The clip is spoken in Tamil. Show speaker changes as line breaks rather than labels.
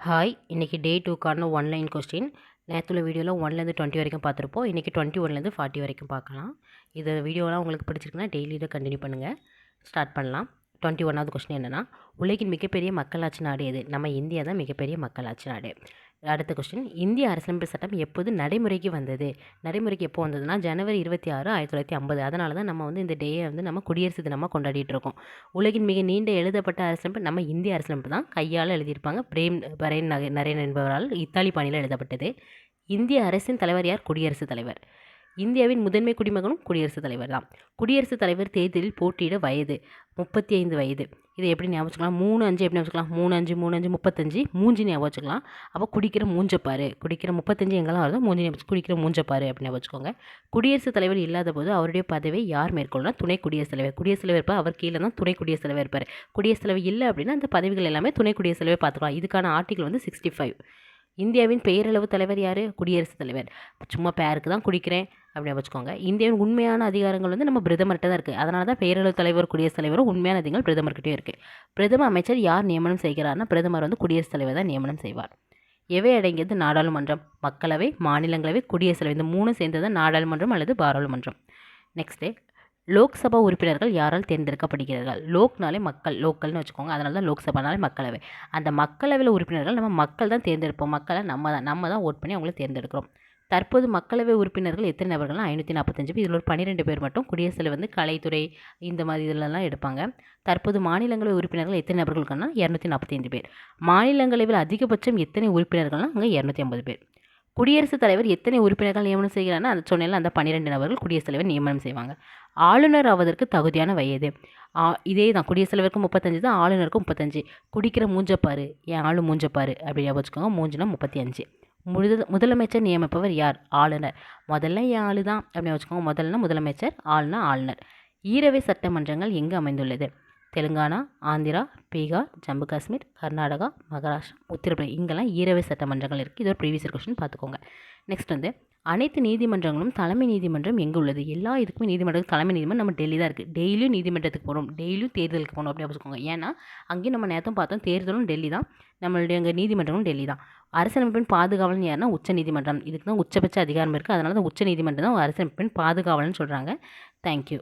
ஹாய் இன்றைக்கி டே டூக்கான ஒன்லைன் கொஸ்டின் நேற்றுள்ள வீடியோவில் ஒன்லேருந்து டுவெண்ட்டி வரைக்கும் பார்த்துருப்போம். இன்றைக்கி டுவெண்ட்டி ஒன்லேருந்து ஃபார்ட்டி வரைக்கும் பார்க்கலாம். இது வீடியோலாம் உங்களுக்கு பிடிச்சிருக்குன்னா டெய்லி இதை கண்டினியூ பண்ணுங்கள் ஸ்டார்ட் பண்ணலாம். டுவெண்ட்டி ஒன்னாவது கொஸ்டின் என்னென்னா உலகின் மிகப்பெரிய மக்களாட்சி நாடு எது? நம்ம இந்தியா தான் மிகப்பெரிய மக்களாட்சி நாடு. அடுத்த கொஸ்டின் இந்திய அரசியலமைப்பு சட்டம் எப்போது நடைமுறைக்கு வந்தது? நடைமுறைக்கு எப்போ வந்ததுன்னா ஜனவரி இருபத்தி ஆறு ஆயிரத்தி தொள்ளாயிரத்தி ஐம்பது. அதனால தான் நம்ம வந்து இந்த டேயை வந்து நம்ம குடியரசு தினமாக கொண்டாடிட்டு இருக்கோம். உலகின் மிக நீண்ட எழுதப்பட்ட அரசியலமைப்பு நம்ம இந்திய அரசியலமைப்பு தான். கையால் எழுதியிருப்பாங்க. பிரேம் பரேன் நக நரேன் என்பவரால் இத்தாலி பாணியில் எழுதப்பட்டது. இந்திய அரசின் தலைவர் யார்? குடியரசுத் தலைவர். இந்தியாவின் முதன்மை குடிமகனும் குடியரசுத் தலைவர் தான் குடியரசுத் தலைவர் தேர்தலில் போட்டியிட வயது முப்பத்தி ஐந்து வயது. இதை எப்படி ஞாபகம் வச்சுக்கலாம்? மூணு அஞ்சு எப்படி ஞாபகம் வச்சுக்கலாம்? மூணு அஞ்சு மூணு அஞ்சு முப்பத்தஞ்சு. மூஞ்சி ஞாபகம் வச்சுக்கலாம். அப்போ குடிக்கிற மூஞ்சப்பாரு. குடிக்கிற முப்பத்தஞ்சு எங்கெல்லாம் வருதோ மூஞ்சி ஞாபகம் குடிக்கிற மூஞ்சப்பாரு அப்படின்னு ஞாபகம் வச்சுக்கோங்க. குடியரசுத் தலைவர் இல்லாத போது அவருடைய பதவியை யார் மேற்கொள்ளலாம் துணை குடியரசுத் தலைவர். குடியரசுத் தலைவர் இருப்பார் அவர் கீழே தான் துணை குடியரசுத் தலைவர் இருப்பார். குடியரசுத் தலைவர் இல்லை அப்படின்னா அந்த பதவிகள் எல்லாமே துணை குடியரசுத் தலைவர் பார்த்துக்கலாம். இதுக்கான ஆர்டிகல் வந்து சிக்ஸ்டி ஃபைவ். இந்தியாவின் பெயரளவு தலைவர் யார்? குடியரசுத் தலைவர். சும்மா பேருக்கு தான் குடிக்கிறேன் அப்படின்னு வச்சுக்கோங்க. இந்தியாவின் உண்மையான அதிகாரங்கள் வந்து நம்ம பிரதமர்கிட்ட தான் இருக்குது அதனால தான் பெயரளவு தலைவர் குடியரசுத் தலைவரும் உண்மையான அதிகாரம் பிரதமர்கிட்டயும் இருக்குது பிரதம அமைச்சர் யார் நியமனம் செய்கிறார்னா பிரதமர் வந்து குடியரசுத் தலைவர் தான் நியமனம் செய்வார். எவை அடங்கியது? நாடாளுமன்றம். மக்களவை மாநிலங்களவை குடியரசுத் தலைவர். இந்த மூணு சேர்ந்தது நாடாளுமன்றம் அல்லது பாராளுமன்றம். நெக்ஸ்ட்டு லோக்சபா உறுப்பினர்கள் யாரால் தேர்ந்தெடுக்கப்படுகிறார்கள்? லோக்னாலே மக்கள் லோக்கல்னு வச்சுக்கோங்க. அதனால தான் லோக்சபானாலே மக்களவை. அந்த மக்களவையில் உறுப்பினர்கள் நம்ம மக்கள் தான் தேர்ந்தெடுப்போம். மக்களை நம்ம தான் நம்ம தான் ஓட் பண்ணி அவங்கள தேர்ந்தெடுக்கிறோம். தற்போது மக்களவை உறுப்பினர்கள் எத்தனை நபர்கள்லாம் ஐநூற்றி நாற்பத்தஞ்சு பேர். இதில் ஒரு பன்னிரெண்டு பேர் மட்டும். குடியரசில் வந்து கலைத்துறை இந்த மாதிரி இதிலலாம் எடுப்பாங்க. தற்போது மாநிலங்களவை உறுப்பினர்கள் எத்தனை நபர்களுக்குன்னா இரநூத்தி நாற்பத்தைந்து பேர். மாநிலங்களவையில் அதிகபட்சம் எத்தனை உறுப்பினர்கள்னா அங்கே இரநூத்தி ஐம்பது பேர். குடியரசுத் தலைவர் எத்தனை உறுப்பினர்கள் நியமனம் செய்கிறாங்கன்னா அந்த சொன்னேன்ல அந்த பன்னிரெண்டு நபர்கள் குடியரசுத் தலைவர் நியமனம் செய்வாங்க. ஆளுநர் ஆவதற்கு தகுதியான வயது. இதே தான் குடியரசுத் தலைவருக்கு முப்பத்தஞ்சு தான் ஆளுநருக்கும் முப்பத்தஞ்சு. குடிக்கிற மூஞ்சப்பாரு என் ஆளு மூஞ்சப்பாரு அப்படி வச்சுக்கோங்க மூஞ்சுனா முப்பத்தி அஞ்சு முதல் முதலமைச்சர் நியமிப்பவர் யார்? ஆளுநர். முதல்ல என் ஆளு தான் அப்படின்னு வச்சுக்கோங்க முதல்ல முதலமைச்சர் ஆளுனா ஆளுநர். ஈரவை சட்டமன்றங்கள் எங்கு அமைந்துள்ளது? தெலுங்கானா ஆந்திரா பீகார் ஜம்மு காஷ்மீர் கர்நாடகா மகாராஷ்டிரா உத்தரப்பிரதேஷ் இங்கெல்லாம் ஈரவை சட்டமன்றங்கள் இருக்குது இது ஒரு ப்ரீவியஸ் கொஸ்டின் பார்த்துக்கோங்க. நெக்ஸ்ட் வந்து அனைத்து நீதிமன்றங்களும் தலைமை நீதிமன்றம் எங்கே உள்ளது? எல்லா இதுக்குமே நீதிமன்றம் தலைமை நீதிமன்றம் நம்ம டெல்லி தான் இருக்குது டெய்லியும் நீதிமன்றத்துக்கு போகிறோம் டெய்லியும் தேர்தலுக்கு போகணும் அப்படின்னு வச்சுக்கோங்க. ஏன்னா அங்கேயும் நம்ம நேரத்தும் பார்த்தோம். தேர்தலும் டெல்லி தான். நம்மளுடைய அங்கே நீதிமன்றமும் டெல்லி தான். அரசியலமைப்பின் பாதுகாவலன் யாருன்னா உச்ச நீதிமன்றம். இதுக்கு தான் உச்சபட்ச அதிகாரம் இருக்குது அதனால தான் உச்ச நீதிமன்றம் தான் அரசியலமைப்பின் பாதுகாவலன்னு சொல்கிறாங்க தேங்க்யூ